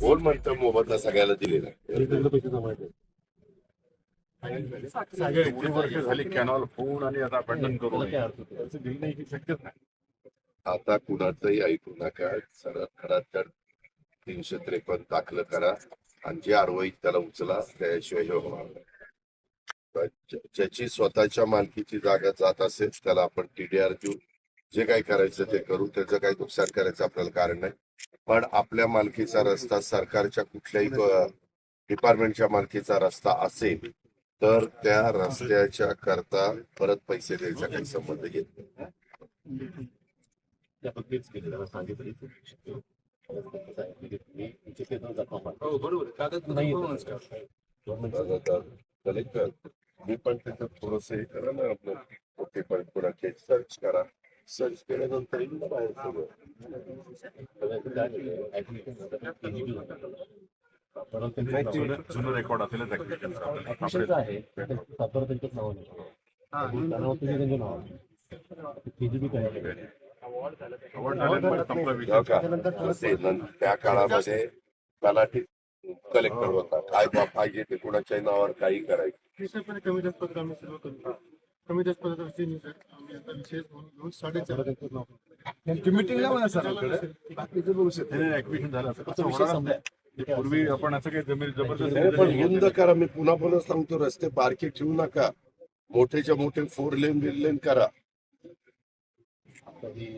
कोण म्हणतं मोबदला सगळ्याला दिलेला एवढी वर्ष झाली कॅनॉल आणि आता करू ही शक्यच नाही. आता कुणाचंही ऐकू नका सरळ खडातर तीनशे त्रेपन्न दाखल करा आणि जे आरवाई त्याला उचला त्याशिवाय होणार. तर ज्याची स्वतःच्या मालकीची जागा जात असेल त्याला आपण टीडीआर देऊ जे काही करायचं ते करू त्याचं काही नुकसान करायचं आपल्याला कारण नाही. पण आपल्या मालकीचा रस्ता सरकारच्या कुठल्याही डिपार्टमेंटच्या मालकीचा रस्ता असेल तर त्या रस्त्याच्या करता परत पैसे द्यायचा काही संबंध येत हो नाही कलेक्टर मी पण त्याच्यात थोडस हे करा ना आपलं. सर्च करा. सर्च केल्यानंतर ना बाहेर सगळं जुनं रेकॉर्ड ऍक्टिव्हिटीचं आहे. सातारा त्यांच्याच नावाने त्यांच्या नावाने केजीबी त्या काळामध्ये तलाठी कलेक्टर होता. काय बा पाहिजे ते कुणाच्याही नावावर काही करायचं. कमी जास्त कमी जास्त पत्राचा विषय नाही सर आम्ही आता विशेष म्हणून घेऊन साडेचार मिटिंगला म्हणा सर ऍक्टिव्हिशन झालं असं कसं होणार नाही. पूर्वी आपण असं काही जमीन नाही, पण जबरदस्त बंद करा. मी पुन्हा पुन्हा सांगतो रस्ते बारके ठेवू नका. मोठेच्या मोठे फोर लेन बिल लेन करा. कधी